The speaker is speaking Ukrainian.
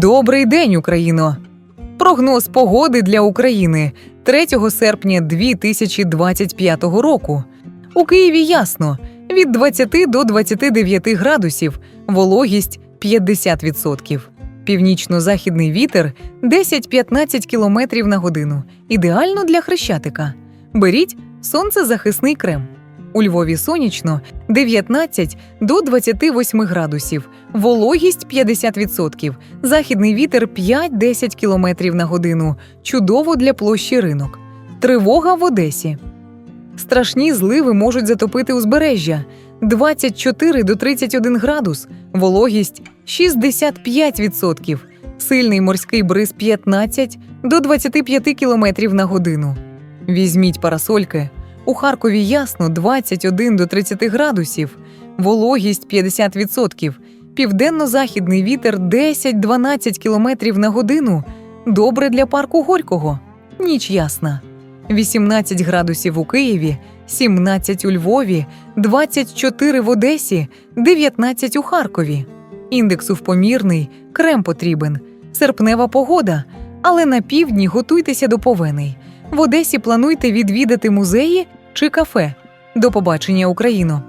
Добрий день, Україно! Прогноз погоди для України 3 серпня 2025 року. У Києві ясно від 20 до 29 градусів, вологість 50%. Північно-західний вітер 10-15 км на годину. Ідеально для хрещатика. Беріть сонцезахисний крем. У Львові сонячно 19 до 28 градусів, вологість 50%, західний вітер 5-10 км на годину. Чудово для площі ринок. Тривога в Одесі. Страшні зливи можуть затопити узбережжя 24 до 31 градус, вологість 65%, сильний морський бриз 15 до 25 км на годину. Візьміть парасольки. У Харкові ясно 21 до 30 градусів, вологість 50%, південно-західний вітер 10-12 км на годину. Добре для парку Горького. Ніч ясна. 18 градусів у Києві, 17 у Львові, 24 в Одесі, 19 у Харкові. Індекс впомірний, крем потрібен, серпнева погода, але на півдні готуйтеся до повеней. В Одесі плануйте відвідати музеї чи кафе. До побачення, Україно!